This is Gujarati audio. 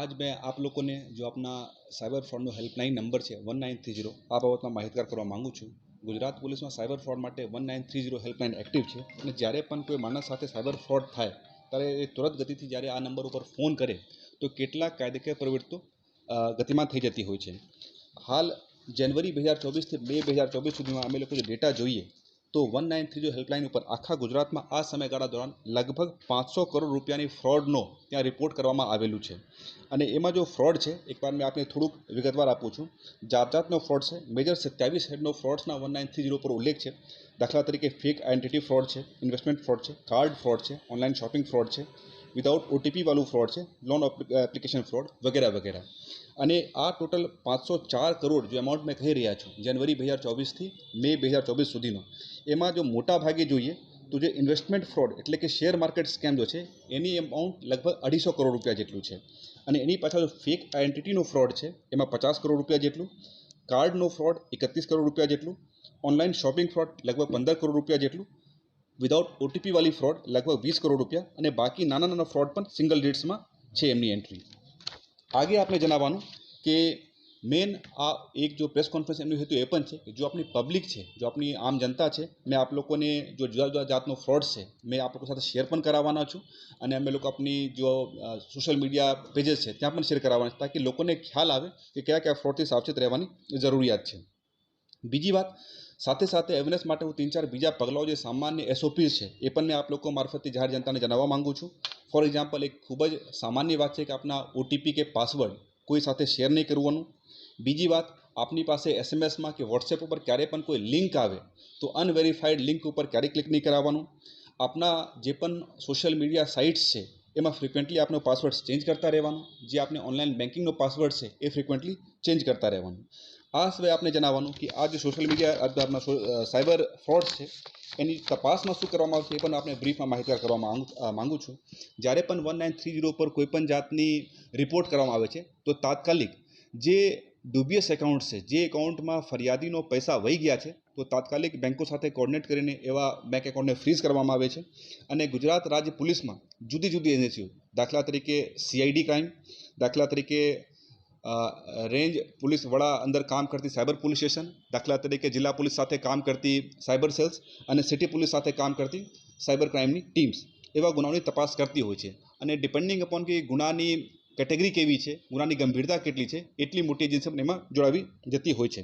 આજ મેં આપ લોકોને જો આપના સાયબર ફ્રોડનો હેલ્પલાઇન નંબર છે વન નાઇન થ્રી જીરો આ બાબતમાં માહિતગાર કરવા માગું છું. ગુજરાત પોલીસમાં સાયબર ફ્રોડ માટે one nine three zero helpline active છે અને જ્યારે પણ કોઈ માણસ સાથે સાયબર ફ્રોડ થાય, ત્યારે એ તુરંત ગતિથી જ્યારે આ નંબર ઉપર ફોન કરે, તો કેટલાક કાયદેકીય પ્રવૃત્તિઓ ગતિમાં થઈ જતી હોય છે. હાલ, જાન્યુઆરી બે હજાર ચોવીસથી બે બે હજાર ચોવીસ સુધીમાં અમે લોકો જે ડેટા જોઈએ તો વન નાઇન થ્રી હેલ્પલાઇન ઉપર આખા ગુજરાતમાં આ સમયગાળા દોરાન લગભગ પાંચસો કરોડ રૂપિયાની ફ્રોડનો ત્યાં રિપોર્ટ કરવામાં આવેલું છે. અને એમાં જો ફ્રોડ છે એકવાર મેં આપને થોડુંક વિગતવાર આપું છું. જાત જાતનો ફ્રોડ છે મેજર સત્યાવીસ હેડનો ફ્રોડ્સના વન નાઇન થ્રી જીરો પર ઉલ્લેખ છે. દાખલા તરીકે ફેક આઇડેન્ટિટી ફ્રોડ છે ઇન્વેસ્ટમેન્ટ ફ્રોડ છે કાર્ડ ફ્રોડ છે ઓનલાઈન શોપિંગ ફ્રોડ છે. વિધાઉટ ઓટીપીવાળું ફ્રોડ છે લોન એપ્લિકેશન ફ્રોડ વગેરે વગેરે. અને આ ટોટલ પાંચસો ચાર કરોડ જે અમાઉન્ટ મેં કહી રહ્યા છું જાન્યુઆરી બે હજાર ચોવીસથી મે બે હજાર ચોવીસ સુધીનો, એમાં જો મોટા ભાગે જોઈએ, તો જે ઇન્વેસ્ટમેન્ટ ફ્રોડ એટલે કે શેર માર્કેટ સ્કેમ જો છે, એની એમાઉન્ટ લગભગ અઢીસો કરોડ રૂપિયા જેટલું છે. અને એની પાછળ ફેક આઇડેન્ટિટીનો ફ્રોડ છે, એમાં પચાસ કરોડ રૂપિયા જેટલું કાર્ડનો ફ્રોડ એકત્રીસ કરોડ રૂપિયા જેટલું ઓનલાઈન શોપિંગ ફ્રોડ લગભગ પંદર કરોડ રૂપિયા જેટલું વિધાઉટ ઓટીપી વાળી ફ્રોડ લગભગ વીસ કરોડ રૂપિયા અને બાકી નાના નાના ફ્રોડ પણ સિંગલ ડિટ્સમાં છે એમની એન્ટ્રી આગે આપણે જણાવવાનું કે મેન આ એક જો પ્રેસ કોન્ફરન્સ એમનું હેતુ એ પણ છે કે જો આપણી પબ્લિક છે, જો આપણી આમ જનતા છે, મેં આપ લોકોને જો જુદા જુદા જાતનો ફ્રોડ છે, મેં આપ લોકો સાથે શેર પણ કરાવવાના છું અને અમે લોકો આપની જો સોશિયલ મીડિયા પેજેસ છે, ત્યાં પણ શેર કરાવવાના છે તાકી લોકોને ખ્યાલ આવે કે કયા કયા ફ્રોડથી સાવચેત રહેવાની જરૂરિયાત છે. બીજી વાત સાથે સાથે અવેરનેસ માટે હું તીન ચાર બીજા પગલાઓ જે સામાન્ય એસઓપી છે, એ પણ મેં આપ લોકો મારફતે જાહેર જનતાને જણાવવા માંગુ છું. ફોર એક્ઝામ્પલ એક ખૂબ જ સામાન્ય વાત છે કે આપના ઓટીપી કે પાસવર્ડ કોઈ સાથે શેર નહીં કરવાનું. બીજી વાત, આપની પાસે એસએમએસમાં કે વોટ્સએપ ઉપર ક્યારે પણ કોઈ લિંક આવે, તો અનવેરીફાઈડ લિંક ઉપર ક્યારે ક્લિક નહીં કરાવવાનું. આપના જે પણ સોશિયલ મીડિયા સાઇટ્સ છે, એમાં ફ્રિકવન્ટલી આપનો પાસવર્ડ ચેન્જ કરતા રહેવાનું. જે આપણે ઓનલાઈન બેન્કિંગનો પાસવર્ડ છે, એ ફ્રિકવન્ટલી ચેન્જ કરતા રહેવાનું. આ સિવાય આપણે જણાવવાનું કે આ જે સોશિયલ મીડિયા આપણા સાયબર ફ્રોડ છે, એની તપાસમાં શું કરવામાં આવશે એ પણ આપણે બ્રીફમાં માહિતગાર કરવા માંગુ છું. જ્યારે પણ વન નાઇન થ્રી જીરો પર કોઈ પણ જાતની રિપોર્ટ કરવામાં આવે છે, તો તાત્કાલિક જે ડુબિયસ એકાઉન્ટ છે, જે એકાઉન્ટમાં ફરિયાદીનો પૈસા વહી ગયા છે, તો તાત્કાલિક બેંકો સાથે કોર્ડિનેટ કરીને એવા બેંક એકાઉન્ટને ફ્રીઝ કરવામાં આવે છે. અને ગુજરાત રાજ્ય પોલીસમાં જુદી જુદી એજન્સીઓ દાખલા તરીકે સીઆઈડી ક્રાઇમ દાખલા તરીકે રેન્જ પોલીસ વડા અંદર કામ કરતી સાયબર પોલીસ સ્ટેશન, દાખલા તરીકે જિલ્લા પોલીસ સાથે કામ કરતી સાયબર સેલ્સ અને સિટી પોલીસ સાથે કામ કરતી સાયબર ક્રાઇમની ટીમ્સ. એવા ગુનાઓની તપાસ કરતી હોય છે. અને ડિપેન્ડિંગ અપોન કે ગુનાની કેટેગરી કેવી છે, ગુનાની ગંભીરતા કેટલી છે, એટલી મોટી એજન્સી એમાં જોડાવી જતી હોય છે.